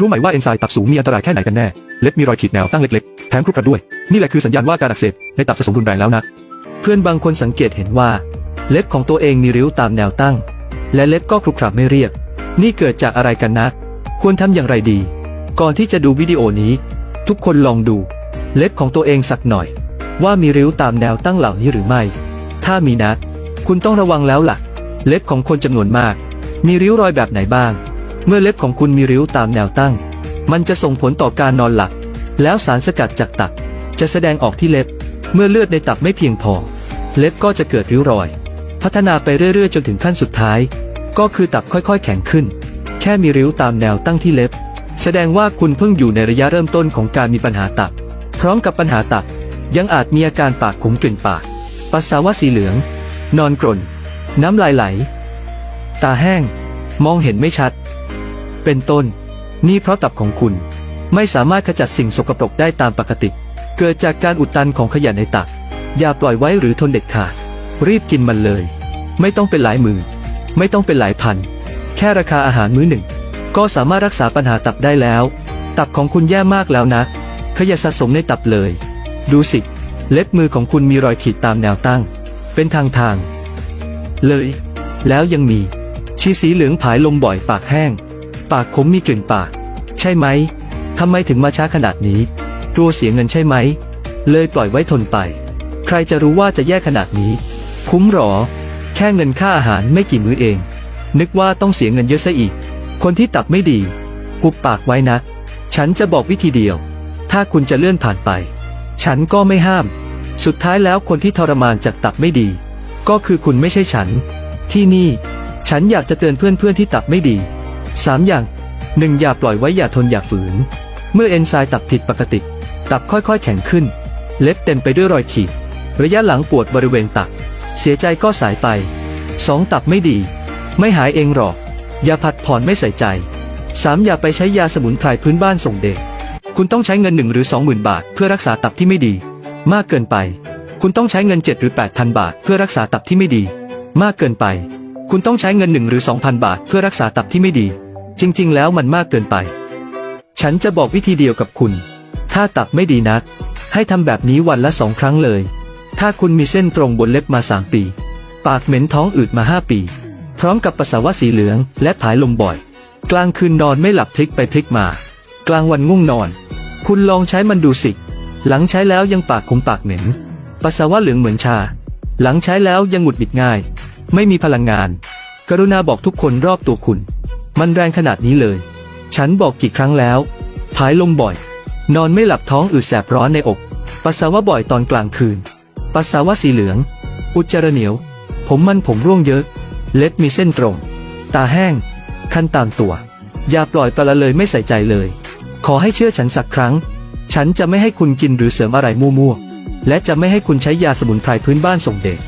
รู้ไหมว่าเอนไซม์ตับสูงมีอันตรายแค่ไหนกันแน่ เล็บมีรอยขีดแนวตั้งเล็กๆ แถมครุกครัดด้วย นี่แหละคือสัญญาณว่าการอักเสบในตับจะสมรุนแรงแล้วนะ เพื่อนบางคนสังเกตเห็นว่า เล็บของตัวเองมีริ้วตามแนวตั้ง และเล็บก็ครุขระไม่เรียบ นี่เกิดจากอะไรกันนะ ควรทำอย่างไรดี ก่อนที่จะดูวิดีโอนี้ ทุกคนลองดู เล็บของตัวเองสักหน่อย ว่ามีริ้วตามแนวตั้งเหล่านี้หรือไม่ ถ้ามีนะ คุณต้องระวังแล้วล่ะ เล็บของคนจำนวนมาก มีริ้วรอยแบบไหนบ้าง เมื่อเล็บของคุณมีริ้วตามแนวตั้ง มันจะส่งผลต่อการนอนหลับ แล้วสารสกัดจากตับจะแสดงออกที่เล็บ เมื่อเลือดในตับไม่เพียงพอ เล็บก็จะเกิดริ้วรอย พัฒนาไปเรื่อยๆ จนถึงขั้นสุดท้าย ก็คือตับค่อยๆ แข็งขึ้น แค่มีริ้วตามแนวตั้งที่เล็บ แสดงว่าคุณเพิ่งอยู่ในระยะเริ่มต้นของการมีปัญหาตับ พร้อมกับปัญหาตับ ยังอาจมีอาการปากขุมกลิ่นปาก ปัสสาวะสีเหลือง นอนกรน น้ำลายไหล ตาแห้ง มองเห็นไม่ชัด เป็นต้น นี่เพราะตับของคุณ ไม่สามารถขจัดสิ่งสกปรกได้ตามปกติ เกิดจากการอุดตันของขยะในตับอย่าปล่อยไว้หรือทนเด็ดขาดรีบกินมันเลย ไม่ต้องเป็นหลายหมื่นไม่ต้องเป็นหลายพัน แค่ราคาอาหารมื้อหนึ่ง ก็สามารถรักษาปัญหาตับได้แล้ว ตับของคุณแย่มากแล้วนะ ขยะสะสมในตับเลย ดูสิ เล็บมือของคุณมีรอยขีดตามแนวตั้ง เป็นทางทางๆเลย แล้วยังมีชีสีเหลืองผายลมบ่อยปากแห้ง ปากขมมีกลิ่นปาก ใช่ไหมทำไมถึงมาช้าขนาดนี้กลัวเสียเงินใช่ไหม เลยปล่อยไว้ทนไป ใครจะรู้ว่าจะแย่ขนาดนี้ คุ้มหรอ แค่เงินค่าอาหารไม่กี่มื้อเอง นึกว่าต้องเสียเงินเยอะซะอีก คนที่ตับไม่ดีหุบปากไว้นะ ฉันจะบอกวิธีเดียว ถ้าคุณจะเลื่อนผ่านไป ฉันก็ไม่ห้าม สุดท้ายแล้วคนที่ทรมานจากตับไม่ดี ก็คือคุณไม่ใช่ฉัน ที่นี่ ฉันอยากจะเตือนเพื่อนๆที่ตับไม่ดี 3 อย่าง 1. อย่าปล่อยไว้อย่าทนอย่าฝืน เมื่อเอนไซม์ตับผิดปกติ ตับค่อยๆ แข็งขึ้น เล็บเต็มไปด้วยรอยขีด ระยะหลังปวดบริเวณตับเสียใจก็สายไป 2. ตับไม่ดี ไม่หายเองหรอก อย่าผัดผ่อนไม่ใส่ใจ 3. อย่าไปใช้ยาสมุนไพรพื้นบ้านส่งเด็ก คุณต้องใช้เงินหนึ่งหรือสองหมื่นบาท เพื่อรักษาตับที่ไม่ดี มากเกินไป คุณต้องใช้เงิน 7 หรือ 8,000 บาท เพื่อรักษาตับที่ไม่ดี มากเกินไป คุณต้องใช้เงิน 1 หรือ 2,000 บาท เพื่อรักษาตับที่ไม่ดี ริง ๆ แล้วมันมากเกินไป ฉันจะบอกวิธีเดียวกับคุณ ถ้าตับไม่ดีนัก ให้ทำแบบนี้วันละสองครั้งเลย ถ้าคุณมีเส้นตรงบนเล็บมา3ปี ปากเหม็นท้องอืดมา5ปี พร้อมกับปัสสาวะสีเหลือง และผายลมบ่อย กลางคืนนอนไม่หลับพลิกไปพลิกมา กลางวันง่วงนอน คุณลองใช้มันดูสิ หลังใช้แล้วยังปากขมปากเหม็น ปัสสาวะเหลืองเหมือนชา หลังใช้แล้วยังหงุดหงิดง่าย ไม่มีพลังงาน กรุณาบอกทุกคนรอบตัวคุณ มันแรงขนาดนี้เลย ฉันบอกกี่ครั้งแล้วผายลมบ่อย นอนไม่หลับท้องอืดแสบร้อนในอก ปัสสาวะบ่อยตอนกลางคืน ปัสสาวะสีเหลือง อุจจาระเหนียว ผมมันผมร่วงเยอะ เล็บมีเส้นตรง ตาแห้ง คันตามตัว อย่าปล่อยปละเลยไม่ใส่ใจเลย ขอให้เชื่อฉันสักครั้ง ฉันจะไม่ให้คุณกินหรือเสริมอะไรมั่วๆ และจะไม่ให้คุณใช้ยาสมุนไพรพื้นบ้านส่งเด็ก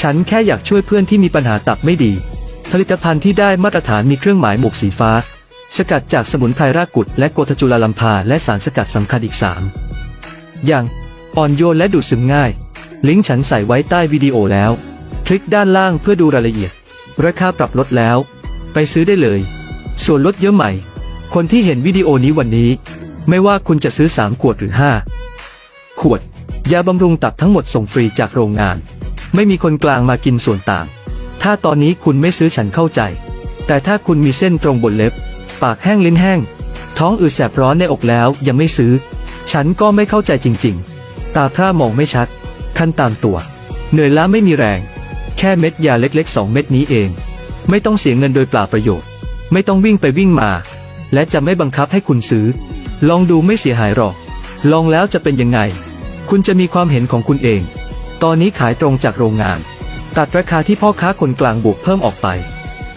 ฉันแค่อยากช่วยเพื่อนที่มีปัญหาตับไม่ดี ผลิตภัณฑ์ที่ได้มาตรฐานมีเครื่องหมายหมวกสีฟ้า สกัดจากสมุนไพรรากกุดและโกทจุลาลัมพาและสารสกัดสำคัญอีก 3 อย่าง อ่อนโยนและดูดซึมง่าย ลิงก์ฉันใส่ไว้ใต้วิดีโอแล้ว คลิกด้านล่างเพื่อดูรายละเอียด ราคาปรับลดแล้ว ไปซื้อได้เลย ส่วนลดเยอะใหม่ คนที่เห็นวิดีโอนี้วันนี้ ไม่ว่าคุณจะซื้อ 3 ขวดหรือ 5 ขวด ยาบำรุงตับทั้งหมดส่งฟรีจากโรงงาน ไม่มีคนกลางมากินส่วนต่าง ถ้าตอนนี้คุณไม่ซื้อฉันเข้าใจ แต่ถ้าคุณมีเส้นตรงบนเล็บ ปากแห้งลิ้นแห้ง ท้องอืดแสบร้อนในอกแล้วยังไม่ซื้อ ฉันก็ไม่เข้าใจจริง ๆ ตาพร่ามองไม่ชัด คันตามตัว เหนื่อยล้าไม่มีแรง แค่เม็ดยาเล็กๆ2เม็ดนี้เอง ไม่ต้องเสียเงินโดยเปล่าประโยชน์ ไม่ต้องวิ่งไปวิ่งมา และจะไม่บังคับให้คุณซื้อ ลองดูไม่เสียหายหรอก ลองแล้วจะเป็นยังไง คุณจะมีความเห็นของคุณเอง ตอนนี้ขายตรงจากโรงงาน ตัดราคาที่พ่อค้าคนกลางบวกเพิ่มออกไป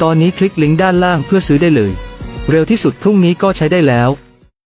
ตอนนี้คลิกลิงก์ด้านล่างเพื่อซื้อได้เลย เร็วที่สุดพรุ่งนี้ก็ใช้ได้แล้ว